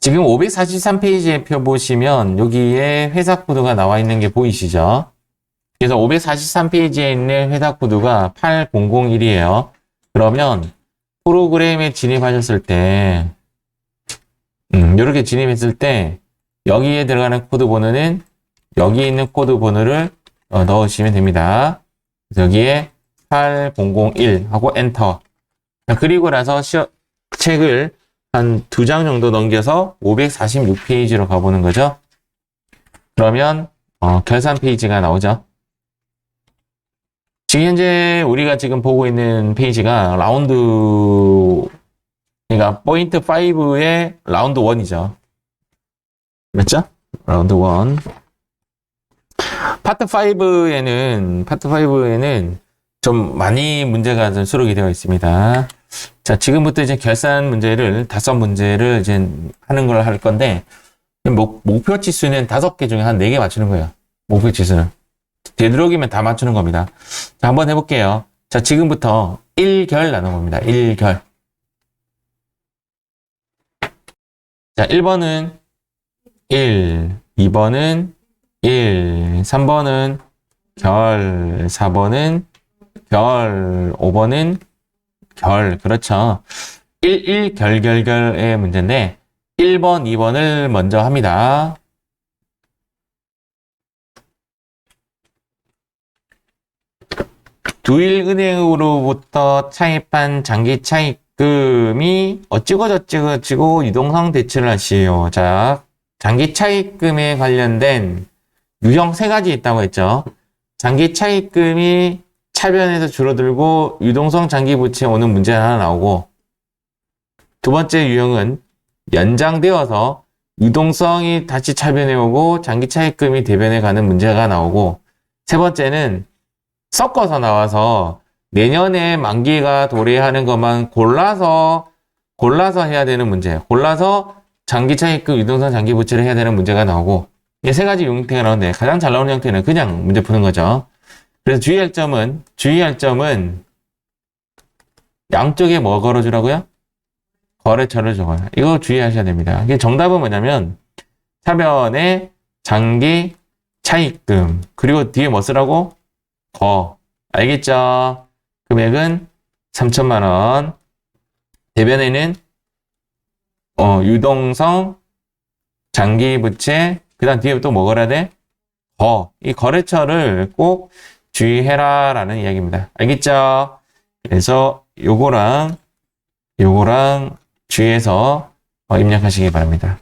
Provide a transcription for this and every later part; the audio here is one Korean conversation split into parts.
지금 543페이지에 펴보시면 여기에 회사 코드가 나와 있는 게 보이시죠? 그래서 543페이지에 있는 회사 코드가 8001이에요. 그러면 프로그램에 진입하셨을 때, 음, 이렇게 진입했을 때, 여기에 들어가는 코드 번호는 여기 있는 코드 번호를 어, 넣으시면 됩니다. 여기에 8001 하고 엔터. 자, 그리고 나서 시어, 책을 한 두 장 정도 넘겨서 546페이지로 가보는 거죠. 그러면 어, 결산 페이지가 나오죠. 지금 현재 우리가 지금 보고 있는 페이지가 라운드 그러니까 포인트 5의 라운드 1이죠. 맞죠? 라운드 1. 파트 5에는 파트 5에는 좀 많이 문제가 좀 수록이 되어 있습니다. 자, 지금부터 이제 결산 문제를 다섯 문제를 이제 하는 걸 할 건데 목, 목표 지수는 다섯 개 중에 한 네 개 맞추는 거예요. 목표 지수는. 되도록이면 다 맞추는 겁니다. 자, 한번 해볼게요. 자, 지금부터 1결 나눠봅니다. 1결. 자, 1번은 1, 2번은 1, 3번은 결, 4번은 결, 5번은 결, 그렇죠. 1, 1, 결, 결, 결의 문제인데, 1번, 2번을 먼저 합니다. 두일은행으로부터 차입한 장기 차입금이 어찌고 저찌고 저찌고 유동성 대출을 하시오. 자, 장기 차입금에 관련된 유형 세 가지 있다고 했죠. 장기 차입금이 차변에서 줄어들고 유동성 장기 부채에 오는 문제 하나 나오고 두 번째 유형은 연장되어서 유동성이 다시 차변에 오고 장기 차입금이 대변에 가는 문제가 나오고 세 번째는 섞어서 나와서 내년에 만기가 도래하는 것만 골라서 골라서 해야 되는 문제 골라서 장기 차입금 유동성 장기 부채를 해야 되는 문제가 나오고 이 세 가지 형태가 나오는데 가장 잘 나오는 형태는 그냥 문제 푸는 거죠. 그래서 주의할 점은 주의할 점은 양쪽에 뭐 걸어주라고요? 거래처를 적어요. 이거 주의하셔야 됩니다. 이게 정답은 뭐냐면 차변에 장기 차입금 그리고 뒤에 뭐 쓰라고? 거 알겠죠? 금액은 3천만 원. 대변에는 어, 유동성 장기 부채 그다음 뒤에 또 뭐 걸어야 돼? 거. 이 거래처를 꼭 주의해라 라는 이야기입니다. 알겠죠? 그래서 요거랑 요거랑 주의해서 어, 입력하시기 바랍니다.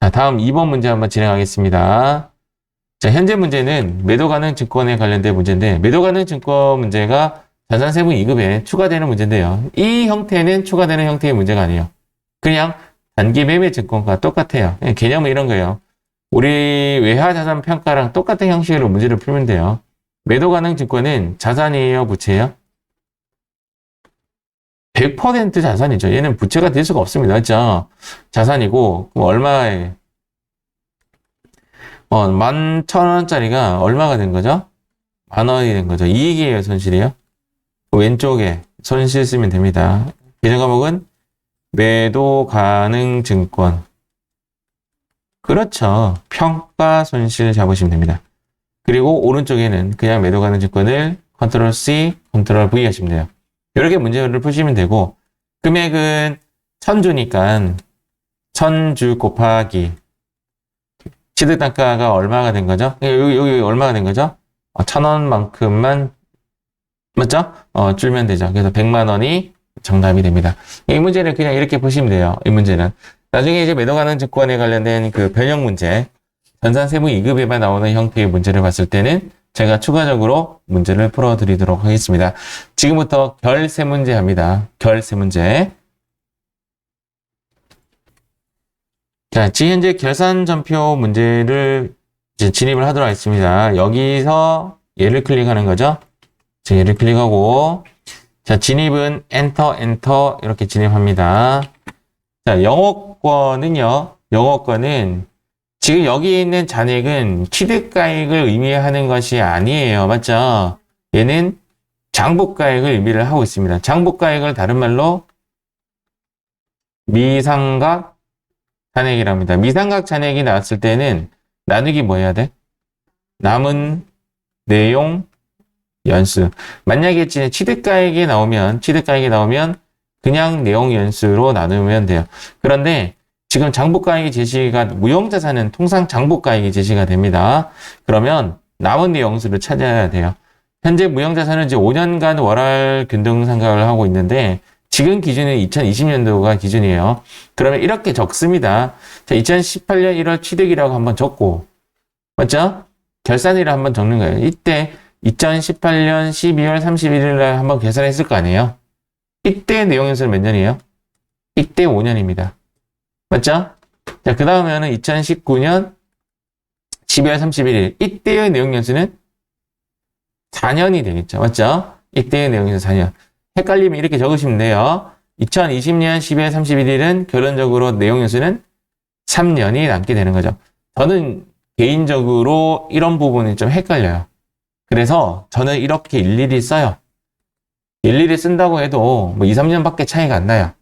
자, 다음 2번 문제 한번 진행하겠습니다. 자, 현재 문제는 매도 가능 증권에 관련된 문제인데 매도 가능 증권 문제가 자산 세무 2급에 추가되는 문제인데요. 이 형태는 추가되는 형태의 문제가 아니에요. 그냥 단기 매매 증권과 똑같아요. 그냥 개념은 이런 거예요. 우리 외화 자산 평가랑 똑같은 형식으로 문제를 풀면 돼요. 매도 가능 증권은 자산이에요, 부채예요? 100% 자산이죠. 얘는 부채가 될 수가 없습니다. 그죠? 자산이고, 얼마에, 어, 만 천 원짜리가 얼마가 된 거죠? 만 원이 된 거죠. 이익이에요, 손실이에요? 왼쪽에 손실 쓰면 됩니다. 개정 과목은 매도 가능 증권. 그렇죠. 평가 손실 잡으시면 됩니다. 그리고 오른쪽에는 그냥 매도 가능 증권을 컨트롤 C, 컨트롤 V 하시면 돼요. 이렇게 문제를 푸시면 되고 금액은 천주니까 천주 곱하기 취득 단가가 얼마가 된 거죠? 여기, 여기 얼마가 된 거죠? 어, 천 원만큼만 맞죠? 어, 줄면 되죠. 그래서 100만 원이 정답이 됩니다. 이 문제는 그냥 이렇게 보시면 돼요. 이 문제는. 나중에 이제 매도 가능 증권에 관련된 그 변형 문제, 전산 세무 2급에만 나오는 형태의 문제를 봤을 때는 제가 추가적으로 문제를 풀어드리도록 하겠습니다. 지금부터 결세 문제 합니다. 결세 문제. 자, 지금 현재 결산 전표 문제를 진입을 하도록 하겠습니다. 여기서 얘를 클릭하는 거죠. 자, 얘를 클릭하고, 자, 진입은 엔터, 엔터, 이렇게 진입합니다. 자, 영어권은요, 영어권은 지금 여기 있는 잔액은 취득가액을 의미하는 것이 아니에요. 맞죠? 얘는 장부가액을 의미를 하고 있습니다. 장부가액을 다른 말로 미상각 잔액이랍니다. 미상각 잔액이 나왔을 때는 나누기 뭐 해야 돼? 남은 내용 연수. 만약에 취득가액이 나오면, 취득가액이 나오면 그냥 내용 연수로 나누면 돼요. 그런데 지금 장부가액이 제시가 무형자산은 통상 장부가액이 제시가 됩니다. 그러면 남은 내용수를 찾아야 돼요. 현재 무형자산은 이제 5년간 월할 균등상각을 하고 있는데 지금 기준은 2020년도가 기준이에요. 그러면 이렇게 적습니다. 자, 2018년 1월 취득이라고 한번 적고 맞죠? 결산일을 한번 적는 거예요. 이때 2018년 12월 31일 날 한번 계산했을 거 아니에요? 이때 내용 연수는 몇 년이에요? 이때 5년입니다. 맞죠? 자, 그 다음에는 2019년 12월 31일. 이때의 내용 연수는 4년이 되겠죠. 맞죠? 이때의 내용 연수 4년. 헷갈리면 이렇게 적으시면 돼요. 2020년 12월 31일은 결론적으로 내용 연수는 3년이 남게 되는 거죠. 저는 개인적으로 이런 부분이 좀 헷갈려요. 그래서 저는 이렇게 일일이 써요. 일일이 쓴다고 해도 뭐 2, 3년밖에 차이가 안 나요.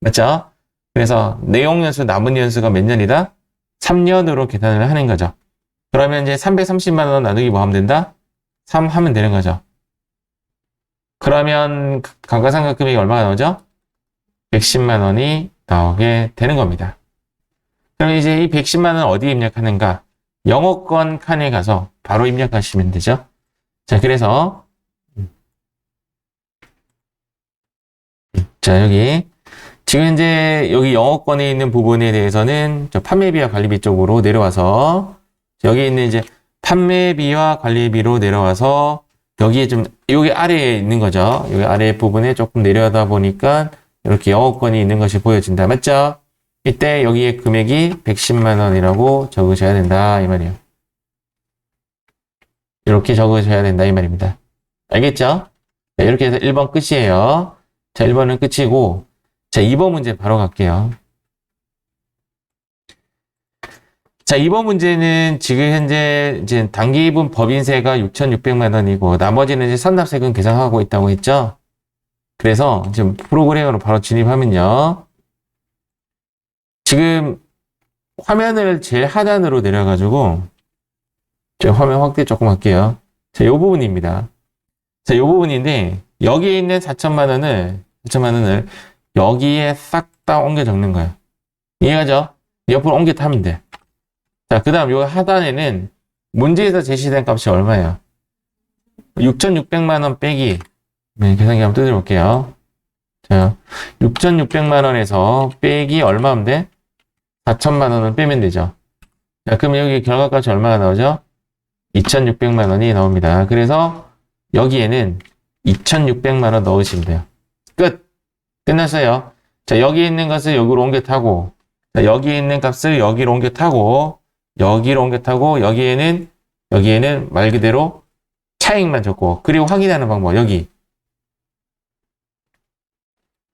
맞죠? 그래서 내용 연수, 남은 연수가 몇 년이다? 3년으로 계산을 하는 거죠. 그러면 이제 330만 원 나누기 뭐 하면 된다? 3 하면 되는 거죠. 그러면 감가상각 금액이 얼마가 나오죠? 110만 원이 나오게 되는 겁니다. 그럼 이제 이 110만 원 어디에 입력하는가? 영어권 칸에 가서 바로 입력하시면 되죠. 자, 그래서 자, 여기 지금 현재 여기 영어권에 있는 부분에 대해서는 저 판매비와 관리비 쪽으로 내려와서 여기 있는 이제 판매비와 관리비로 내려와서 여기에 좀 여기 아래에 있는 거죠. 여기 아래 부분에 조금 내려다 보니까 이렇게 영어권이 있는 것이 보여진다. 맞죠? 이때 여기에 금액이 110만 원이라고 적으셔야 된다 이 말이에요. 이렇게 적으셔야 된다 이 말입니다. 알겠죠? 자, 이렇게 해서 1번 끝이에요. 자, 1번은 끝이고 자, 2번 문제 바로 갈게요. 자, 2번 문제는 지금 현재 이제 단기분 법인세가 6,600만 원이고 나머지는 이제 선납세금 계산하고 있다고 했죠. 그래서 지금 프로그램으로 바로 진입하면요. 지금 화면을 제일 하단으로 내려가지고 제가 화면 확대 조금 할게요. 자, 요 부분입니다. 자, 요 부분인데 여기에 있는 4천만 원을 4천만 원을 여기에 싹 다 옮겨 적는 거예요. 이해가죠? 옆으로 옮겨 타면 돼. 자, 그 다음 요 하단에는 문제에서 제시된 값이 얼마예요? 6,600만 원 빼기 네, 계산기 한번 두드려 볼게요. 자, 6,600만 원에서 빼기 얼마면 돼? 4천만 원을 빼면 되죠. 자, 그럼 여기 결과값이 얼마가 나오죠? 2,600만 원이 나옵니다. 그래서 여기에는 2,600만 원 넣으시면 돼요. 끝! 끝났어요. 자, 여기 있는 것을 여기로 옮겨 타고, 자, 여기 있는 값을 여기로 옮겨 타고, 여기로 옮겨 타고, 여기에는, 여기에는 말 그대로 차익만 적고, 그리고 확인하는 방법, 여기.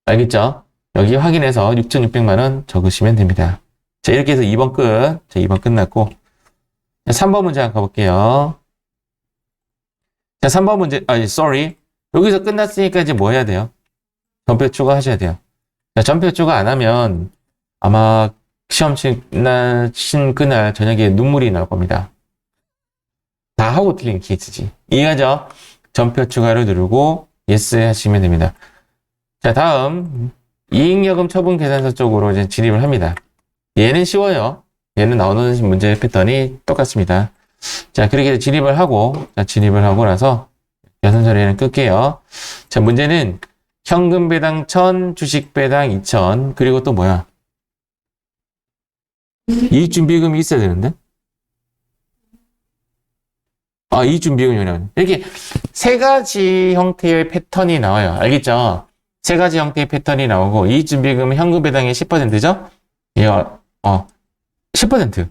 알겠죠? 여기 확인해서 6,600만 원 적으시면 됩니다. 자, 이렇게 해서 2번 끝. 자, 2번 끝났고. 자, 3번 문제 한번 가볼게요. 자, 3번 문제, 아니, sorry. 여기서 끝났으니까 이제 뭐 해야 돼요? 전표 추가하셔야 돼요. 자, 전표 추가 안 하면 아마 시험 친 그날 저녁에 눈물이 날 겁니다. 다 하고 틀린 케이스지. 이해하죠? 전표 추가를 누르고 yes 하시면 됩니다. 자, 다음 이익여금 처분 계산서 쪽으로 이제 진입을 합니다. 얘는 쉬워요. 얘는 나오는 문제 패턴이 똑같습니다. 자, 그렇게 진입을 하고, 자, 진입을 하고 나서 계산 처리는 끌게요. 자, 문제는 현금 배당 1000, 주식 배당 2000, 그리고 또 뭐야? 이익 준비금이 있어야 되는데? 아, 이익 준비금이라는. 이렇게 세 가지 형태의 패턴이 나와요. 알겠죠? 세 가지 형태의 패턴이 나오고, 이익 준비금은 현금 배당의 10%죠? 예, 어, 10%.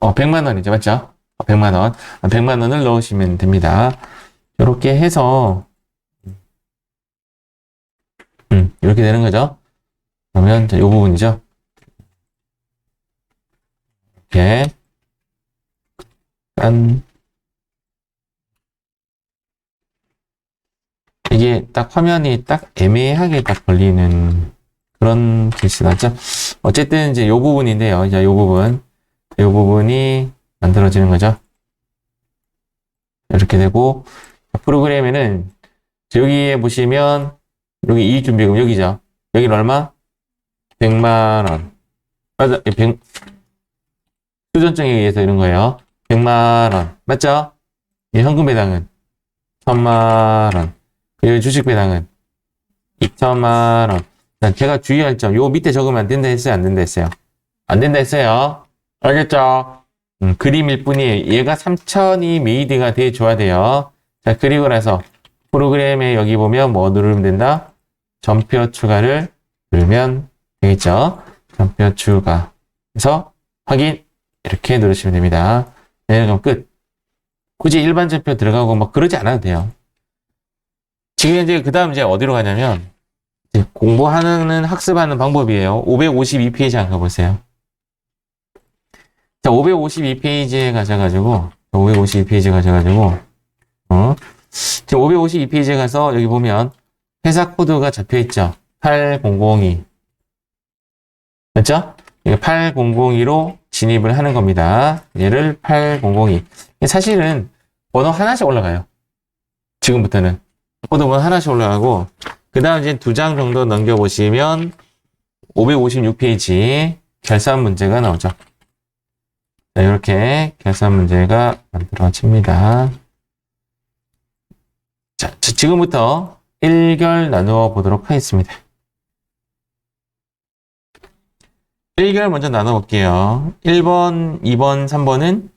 어, 100만 원이죠. 맞죠? 어, 100만 원. 100만 원을 넣으시면 됩니다. 이렇게 해서, 음, 이렇게 되는 거죠. 그러면, 이 부분이죠. 이렇게. 짠. 이게 딱 화면이 딱 애매하게 딱 걸리는 그런 케이스 맞죠? 어쨌든 이제 요 부분인데요. 자, 요 부분. 요 부분이 만들어지는 거죠. 이렇게 되고, 프로그램에는 여기에 보시면, 여기 이익준비금 여기죠. 여기는 얼마? 100만 원. 맞아, 100, 수전증에 의해서 이런 거예요. 100만 원. 맞죠? 이 현금 배당은 1000만 원. 그리고 주식 배당은 2천만원. 자, 제가 주의할 점, 요 밑에 적으면 안 된다 했어요? 안 된다 했어요? 안 된다 했어요? 알겠죠? 음, 그림일 뿐이에요. 얘가 3천이 메이드가 돼줘야 돼요. 자, 그리고 나서 프로그램에 여기 보면 뭐 누르면 된다? 전표 추가를 누르면 되겠죠? 전표 추가. 그래서 확인 이렇게 누르시면 됩니다. 네, 그럼 끝. 굳이 일반 전표 들어가고 뭐 그러지 않아도 돼요. 지금 이제 그 다음 이제 어디로 가냐면 이제 공부하는 학습하는 방법이에요. 552페이지 안 가보세요. 자, 552페이지에 가셔가지고 552페이지 가셔가지고 어 지금 552페이지에 가서 여기 보면 회사 코드가 잡혀 있죠. 8002 맞죠? 이거 8002로 진입을 하는 겁니다. 얘를 8002 사실은 번호 하나씩 올라가요. 지금부터는 코드번 하나씩 올라가고 그 다음 이제 두 장 정도 넘겨보시면 556페이지 결산 문제가 나오죠. 자, 이렇게 결산 문제가 만들어집니다. 자, 자, 지금부터 1결 나누어 보도록 하겠습니다. 1결 먼저 나눠 볼게요. 1번, 2번, 3번은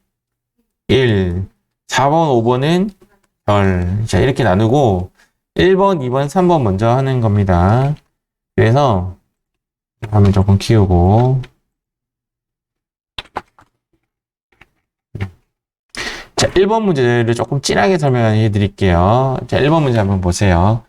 1, 4번, 5번은 별. 자, 이렇게 나누고 1번, 2번, 3번 먼저 하는 겁니다. 그래서 화면 조금 키우고 자, 1번 문제를 조금 진하게 설명해 드릴게요. 자, 1번 문제 한번 보세요.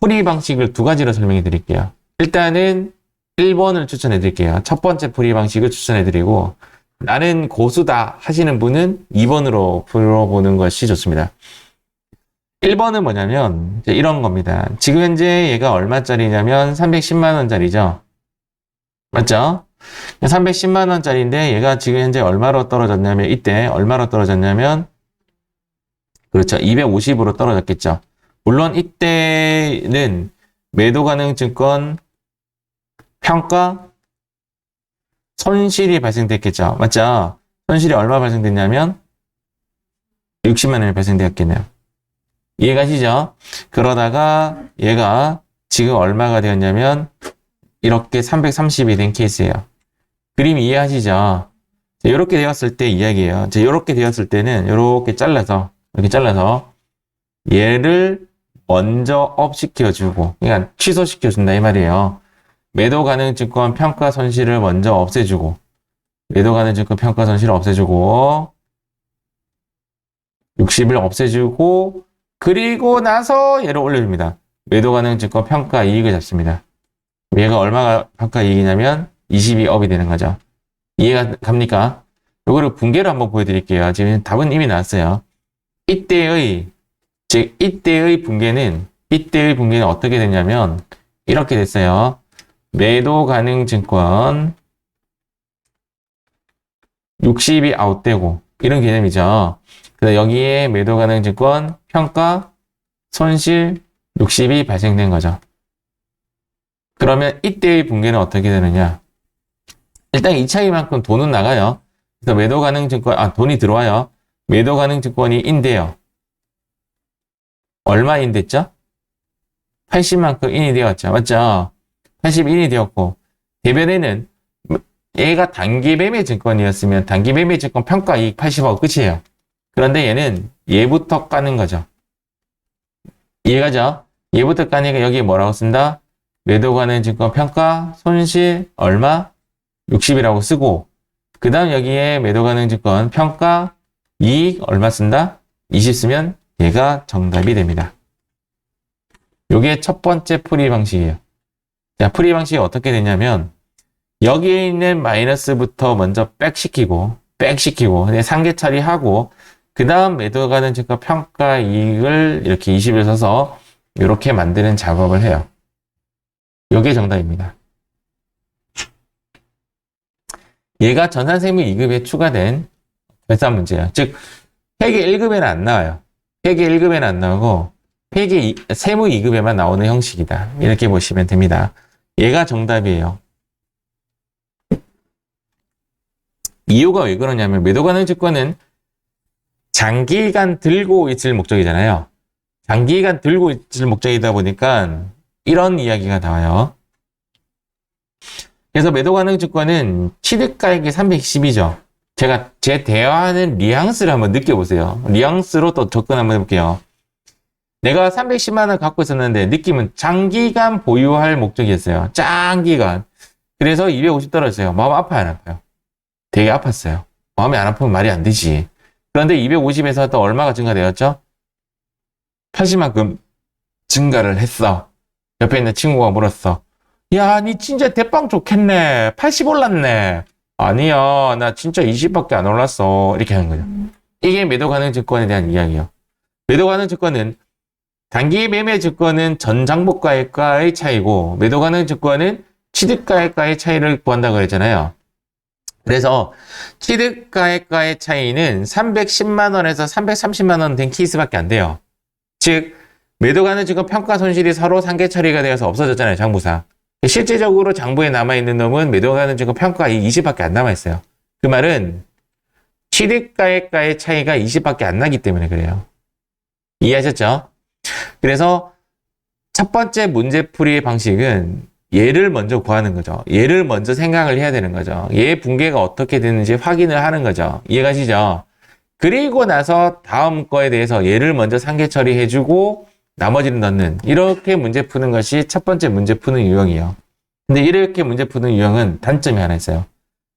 풀이 방식을 두 가지로 설명해 드릴게요. 일단은 1번을 추천해 드릴게요. 첫 번째 풀이 방식을 추천해 드리고 나는 고수다 하시는 분은 2번으로 풀어보는 것이 좋습니다. 1번은 뭐냐면 이런 겁니다. 지금 현재 얘가 얼마짜리냐면 310만 원짜리죠. 맞죠? 310만 원짜리인데 얘가 지금 현재 얼마로 떨어졌냐면 이때 얼마로 떨어졌냐면 그렇죠. 250으로 떨어졌겠죠. 물론 이때는 매도 가능 증권 평가 손실이 발생됐겠죠. 맞죠? 손실이 얼마 발생됐냐면 60만 원이 발생되었겠네요. 이해가시죠? 그러다가 얘가 지금 얼마가 되었냐면 이렇게 330이 된 케이스예요. 그림 이해하시죠? 이렇게 되었을 때 이야기예요. 이렇게 되었을 때는 이렇게 잘라서 이렇게 잘라서 얘를 먼저 업 시켜주고 그러니까 취소시켜 준다 이 말이에요. 매도 가능 증권 평가 손실을 먼저 없애주고 매도 가능 증권 평가 손실을 없애주고 60을 없애주고 그리고 나서 얘를 올려줍니다. 매도 가능 증권 평가 이익을 잡습니다. 얘가 얼마가 평가 이익이냐면 22 업이 되는 거죠. 이해가 갑니까? 이거를 붕괴로 한번 보여드릴게요. 지금 답은 이미 나왔어요. 이때의 즉 이때의 붕괴는 이때의 붕괴는 어떻게 됐냐면 이렇게 됐어요. 매도 가능 증권 60이 아웃되고 이런 개념이죠. 그래서 여기에 매도 가능 증권 평가 손실 60이 발생된 거죠. 그러면 이때의 붕괴는 어떻게 되느냐? 일단 이 차이만큼 돈은 나가요. 그래서 매도 가능 증권, 아, 돈이 들어와요. 매도 가능 증권이 인데요. 얼마 인됐죠? 80만큼 인이 되었죠. 맞죠? 81이 되었고, 대변에는 얘가 단기 매매 증권이었으면 단기 매매 증권 평가 이익 80억 끝이에요. 그런데 얘는 얘부터 까는 거죠. 이해가죠? 얘부터 까니까 여기에 뭐라고 쓴다? 매도 가능 증권 평가 손실 얼마? 60이라고 쓰고 그 다음 여기에 매도 가능 증권 평가 이익 얼마 쓴다? 20 쓰면 얘가 정답이 됩니다. 요게 첫 번째 풀이 방식이에요. 자, 풀이 방식이 어떻게 되냐면 여기에 있는 마이너스부터 먼저 백시키고 백시키고 상계 처리하고 그 다음 매도 가능 증권 평가 이익을 이렇게 20을 써서 이렇게 만드는 작업을 해요. 이게 정답입니다. 얘가 전산세무 2급에 추가된 결산 문제예요. 즉 회계 1급에는 안 나와요. 회계 1급에는 안 나오고 회계 이- 세무 2급에만 나오는 형식이다. 이렇게 보시면 됩니다. 얘가 정답이에요. 이유가 왜 그러냐면 매도 가능 증권은 장기간 들고 있을 목적이잖아요. 장기간 들고 있을 목적이다 보니까 이런 이야기가 나와요. 그래서 매도 가능 증권은 취득가액이 310이죠. 제가 제 대화하는 뉘앙스를 한번 느껴보세요. 뉘앙스로 또 접근 한번 해볼게요. 내가 310만 원 갖고 있었는데 느낌은 장기간 보유할 목적이었어요. 장기간. 그래서 250 떨어졌어요. 마음 아파요, 안 아파요? 되게 아팠어요. 마음이 안 아프면 말이 안 되지. 그런데 250에서 또 얼마가 증가되었죠? 80만큼 증가를 했어. 옆에 있는 친구가 물었어. 야, 니 진짜 대빵 좋겠네. 80 올랐네. 아니야, 나 진짜 20밖에 안 올랐어. 이렇게 하는 거죠. 이게 매도 가능 증권에 대한 이야기예요. 매도 가능 증권은 단기 매매 증권은 전장복가액과의 차이고 매도 가능 증권은 취득가액과의 차이를 구한다고 그랬잖아요. 그래서 취득가액과의 차이는 310만 원에서 330만 원 된 케이스밖에 안 돼요. 즉 매도 가능 증권 평가 손실이 서로 상계 처리가 되어서 없어졌잖아요, 장부상. 실제적으로 장부에 남아있는 놈은 매도 가능 증권 평가이 20밖에 안 남아있어요. 그 말은 취득가액과의 차이가 20밖에 안 나기 때문에 그래요. 이해하셨죠? 그래서 첫 번째 문제풀이 방식은 얘를 먼저 구하는 거죠. 얘를 먼저 생각을 해야 되는 거죠. 얘 붕괴가 어떻게 되는지 확인을 하는 거죠. 이해가시죠? 그리고 나서 다음 거에 대해서 얘를 먼저 상계 처리해주고 나머지는 넣는 이렇게 문제 푸는 것이 첫 번째 문제 푸는 유형이에요. 근데 이렇게 문제 푸는 유형은 단점이 하나 있어요.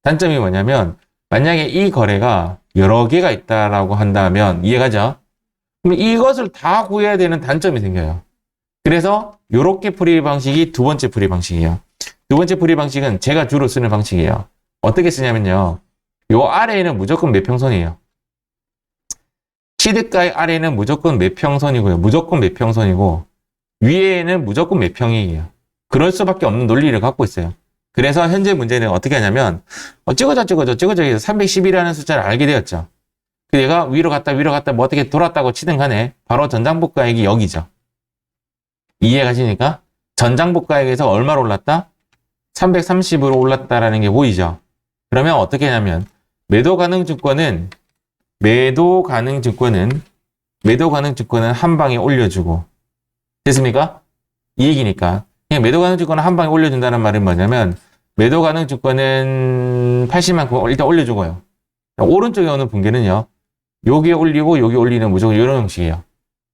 단점이 뭐냐면 만약에 이 거래가 여러 개가 있다라고 한다면 이해가죠? 그럼 이것을 다 구해야 되는 단점이 생겨요. 그래서 이렇게 풀이 방식이 두 번째 풀이 방식이에요. 두 번째 풀이 방식은 제가 주로 쓰는 방식이에요. 어떻게 쓰냐면요. 요 아래에는 무조건 매평선이에요. 취득가의 아래는 무조건 매평선이고요. 무조건 매평선이고 위에는 무조건 매평이에요. 그럴 수밖에 없는 논리를 갖고 있어요. 그래서 현재 문제는 어떻게 하냐면 어, 찍어져 찍어져 찍어져 해서 310이라는 숫자를 알게 되었죠. 그 얘가 위로 갔다 위로 갔다 뭐 어떻게 돌았다고 치든 간에 바로 전장복가액이 여기죠. 이해 가시니까 전장복가액에서 얼마로 올랐다? 330으로 올랐다라는 게 보이죠. 그러면 어떻게 하냐면 매도 가능 증권은 매도 가능 증권은 매도 가능 증권은 한 방에 올려주고 됐습니까? 이 얘기니까 그냥 매도 가능 증권은 한 방에 올려준다는 말은 뭐냐면 매도 가능 증권은 80만큼 일단 올려주고요. 오른쪽에 오는 붕괴는요. 여기에 올리고 여기 올리는 무조건 이런 형식이에요.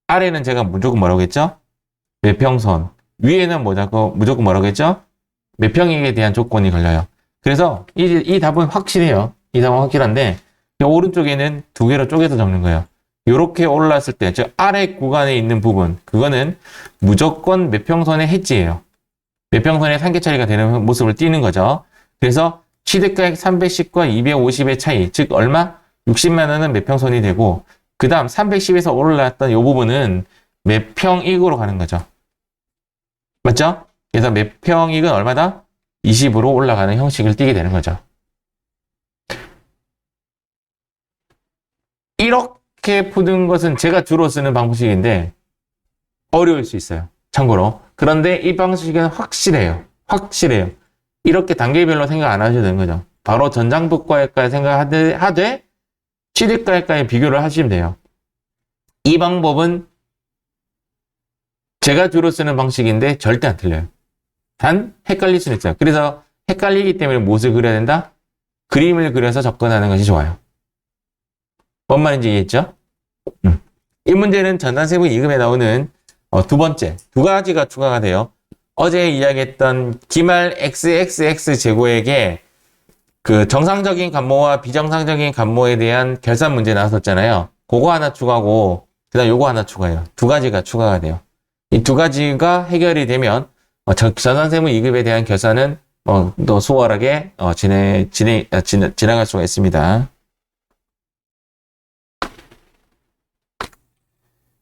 아래는 제가 무조건 뭐라고 했죠? 매평선. 위에는 뭐냐고 무조건 뭐라고 했죠? 매평액에 대한 조건이 걸려요. 그래서 이, 이 답은 확실해요. 이 답은 확실한데 이 오른쪽에는 두 개로 쪼개서 적는 거예요. 이렇게 올랐을 때, 즉 아래 구간에 있는 부분, 그거는 무조건 매평선의 해지예요. 매평선의 상계 처리가 되는 모습을 띠는 거죠. 그래서 취득가액 310과 250의 차이, 즉 얼마? 60만 원은 매평선이 되고 그 다음 310에서 올라왔던 이 부분은 매평익으로 가는 거죠. 맞죠? 그래서 매평익은 얼마다? 20으로 올라가는 형식을 띠게 되는 거죠. 이렇게 푸는 것은 제가 주로 쓰는 방식인데 어려울 수 있어요. 참고로. 그런데 이 방식은 확실해요. 확실해요. 이렇게 단계별로 생각 안 하셔도 되는 거죠. 바로 전장부과액까지 생각하되 하되 취득가액과의 비교를 하시면 돼요. 이 방법은 제가 주로 쓰는 방식인데 절대 안 틀려요. 단 헷갈릴 수는 있어요. 그래서 헷갈리기 때문에 무엇을 그려야 된다? 그림을 그려서 접근하는 것이 좋아요. 뭔 말인지 이해했죠? 음. 이 문제는 전산세무 2급에 나오는 어, 두 번째, 두 가지가 추가가 돼요. 어제 이야기했던 기말 XXX 제곱에게 그 정상적인 감모와 비정상적인 감모에 대한 결산 문제 나왔었잖아요. 그거 하나 추가하고 그다음 요거 하나 추가해요. 두 가지가 추가가 돼요. 이 두 가지가 해결이 되면 어, 저- 전산세무 2급에 대한 결산은 어, 또 수월하게 어, 진행, 진행, 아, 진, 지나갈 수가 있습니다.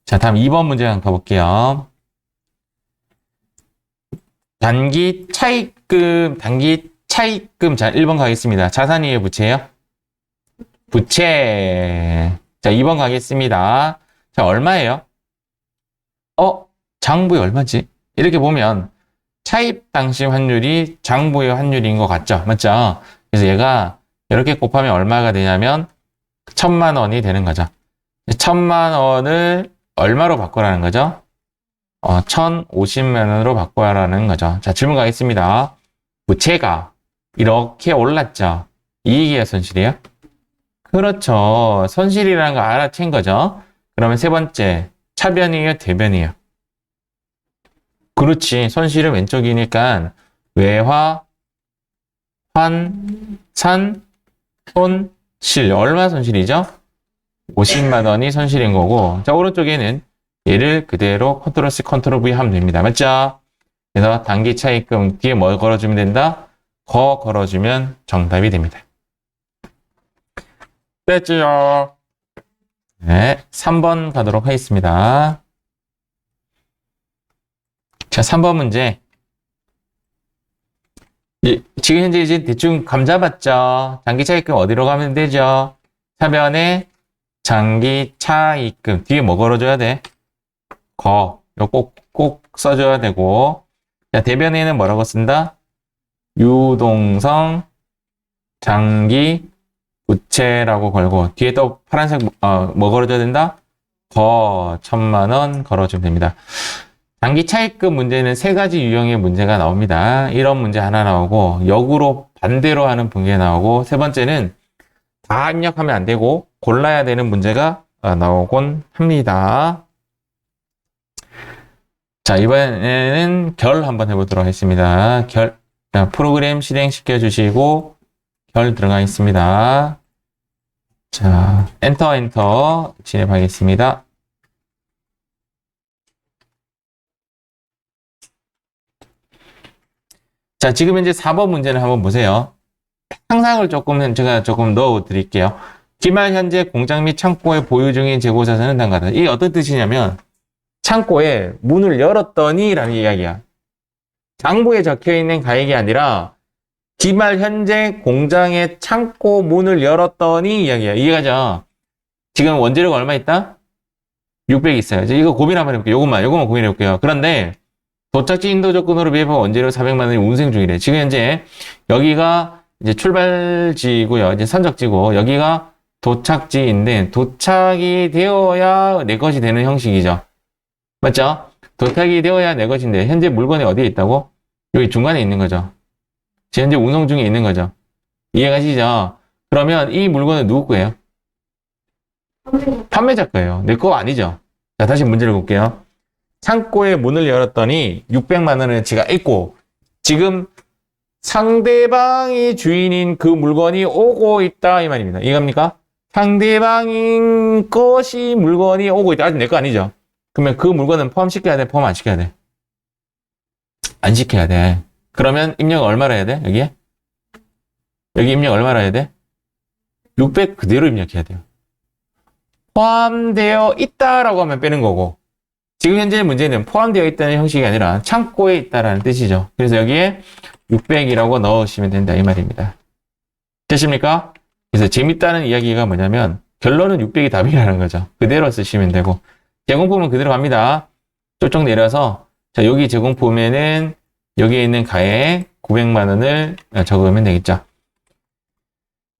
자, 다음 2번 문제 한번 가볼게요. 단기 차입금, 단기 차입금. 자, 1번 가겠습니다. 자산이에요, 부채예요? 부채. 자, 2번 가겠습니다. 자, 얼마예요? 어, 장부에 얼마지? 이렇게 보면 차입 당시 환율이 장부의 환율인 것 같죠? 맞죠? 그래서 얘가 이렇게 곱하면 얼마가 되냐면 천만 원이 되는 거죠. 천만 원을 얼마로 바꾸라는 거죠? 어, 1050만 원으로 바꿔라는 거죠. 자, 질문 가겠습니다. 부채가 이렇게 올랐죠? 이익이야, 손실이야? 그렇죠. 손실이라는 거 알아챈 거죠. 그러면 세 번째, 차변이에요, 대변이에요? 그렇지. 손실은 왼쪽이니까 외화, 환, 산, 손실. 얼마 손실이죠? 50만 원이 손실인 거고. 자, 오른쪽에는 얘를 그대로 컨트롤 C, 컨트롤 V 하면 됩니다. 맞죠? 그래서 단기 차입금 뒤에 뭐 걸어주면 된다? 거 걸어주면 정답이 됩니다. 됐지요? 네, 3번 가도록 하겠습니다. 자, 3번 문제. 예, 지금 현재 이제 대충 감 잡았죠? 장기 차입금 어디로 가면 되죠? 사변에 장기 차입금. 뒤에 뭐 걸어줘야 돼? 거. 이거 꼭, 꼭 써줘야 되고. 자, 대변에는 뭐라고 쓴다? 유동성 장기 부채라고 걸고, 뒤에 또 파란색, 어, 뭐 걸어줘야 된다? 거, 천만 원 걸어주면 됩니다. 단기 차입금 문제는 세 가지 유형의 문제가 나옵니다. 이런 문제 하나 나오고, 역으로 반대로 하는 문제 나오고, 세 번째는 다 입력하면 안 되고, 골라야 되는 문제가 어, 나오곤 합니다. 자, 이번에는 결 한번 해보도록 하겠습니다. 결, 자, 프로그램 실행시켜 주시고, 결 들어가겠습니다. 자, 엔터, 엔터 진행하겠습니다. 자, 지금 현재 4번 문제를 한번 보세요. 상상을 조금, 제가 조금 넣어 드릴게요. 기말 현재 공장 및 창고에 보유 중인 재고 자산은 다음과 이게 어떤 뜻이냐면, 창고에 문을 열었더니 라는 이야기야. 장부에 적혀 있는 가액이 아니라, 기말 현재 공장의 창고 문을 열었더니 이야기야. 이해가죠? 지금 원재료가 얼마 있다? 600 있어요. 이제 이거 고민 한번 해볼게요. 요것만, 요것만 고민해 볼게요. 그런데, 도착지 인도 조건으로 비입한 원재료 400만 원이 운생 중이래. 지금 현재 여기가 이제 출발지고요. 이제 선적지고 여기가 도착지인데 도착이 되어야 내 것이 되는 형식이죠. 맞죠? 도착이 되어야 내 것인데 현재 물건이 어디에 있다고? 여기 중간에 있는 거죠. 현재 운송 중에 있는 거죠. 이해가시죠? 그러면 이 물건은 누구 거예요? 판매자 거예요. 내 거 아니죠? 자, 다시 문제를 볼게요. 창고에 문을 열었더니 600만 원어치가 있고 지금 상대방이 주인인 그 물건이 오고 있다 이 말입니다. 이해갑니까? 상대방인 것이 물건이 오고 있다. 아직 내 거 아니죠? 그러면 그 물건은 포함시켜야 돼? 포함 안 시켜야 돼? 안 시켜야 돼. 그러면 입력 얼마로 해야 돼? 여기에? 여기 입력 얼마로 해야 돼? 600 그대로 입력해야 돼요. 포함되어 있다라고 하면 빼는 거고 지금 현재 문제는 포함되어 있다는 형식이 아니라 창고에 있다라는 뜻이죠. 그래서 여기에 600이라고 넣으시면 된다 이 말입니다. 되십니까? 그래서 재밌다는 이야기가 뭐냐면 결론은 600이 답이라는 거죠. 그대로 쓰시면 되고 제공품은 그대로 갑니다. 쫄쪽 내려서 자 여기 제공품에는 여기에 있는 가액 900만 원을 적으면 되겠죠.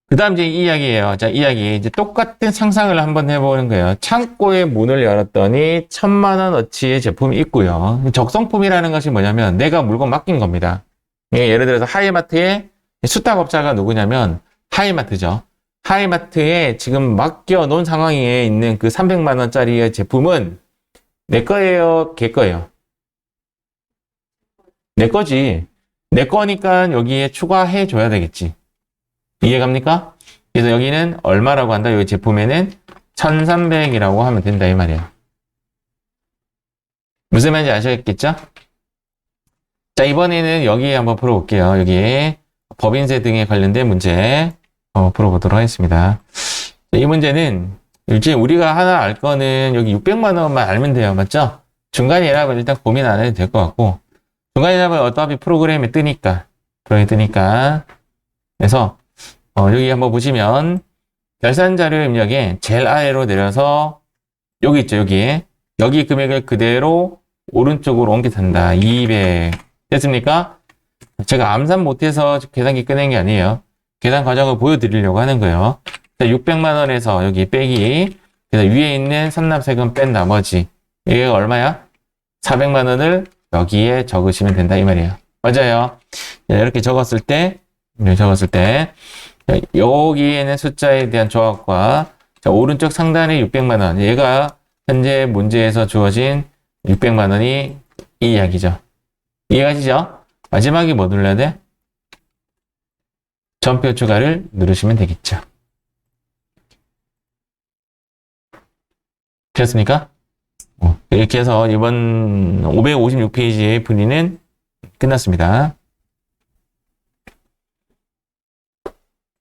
그 다음 이제 이 이야기예요. 자, 이 이야기. 이제 똑같은 상상을 한번 해보는 거예요. 창고에 문을 열었더니 천만 원어치의 제품이 있고요. 적성품이라는 것이 뭐냐면 내가 물건 맡긴 겁니다. 예, 예를 들어서 하이마트에 수탁업자가 누구냐면 하이마트죠. 하이마트에 지금 맡겨 놓은 상황에 있는 그 300만 원짜리의 제품은 내 거예요, 걔 거예요. 내 거지. 내 거니까 여기에 추가해 줘야 되겠지. 이해갑니까? 그래서 여기는 얼마라고 한다? 여기 제품에는 1300이라고 하면 된다 이 말이에요. 무슨 말인지 아시겠죠? 자 이번에는 여기에 한번 풀어볼게요. 여기에 법인세 등에 관련된 문제 어, 풀어보도록 하겠습니다. 이 문제는 이제 우리가 하나 알 거는 여기 600만 원만 알면 돼요. 맞죠? 중간이라고 일단 고민 안 해도 될 것 같고 중간에 잡으면 어차피 프로그램에 뜨니까. 프로그램에 뜨니까. 그래서, 어, 여기 한번 보시면, 결산 자료 입력에 제일 아래로 내려서, 여기 있죠, 여기. 여기 금액을 그대로 오른쪽으로 옮겨탄다. 200. 됐습니까? 제가 암산 못해서 계산기 꺼낸 게 아니에요. 계산 과정을 보여드리려고 하는 거예요. 600만 원에서 여기 빼기, 그래서 위에 있는 선납세금 뺀 나머지, 이게 얼마야? 400만 원을 여기에 적으시면 된다 이 말이에요. 맞아요. 자, 이렇게 적었을 때, 이렇게 적었을 때, 자, 여기에는 숫자에 대한 조합과 자, 오른쪽 상단에 600만 원, 얘가 현재 문제에서 주어진 600만 원이 이 이야기죠. 이해가시죠? 마지막에 뭐 눌러야 돼? 전표 추가를 누르시면 되겠죠. 되셨습니까? 어, 이렇게 해서 이번 556페이지의 분리는 끝났습니다.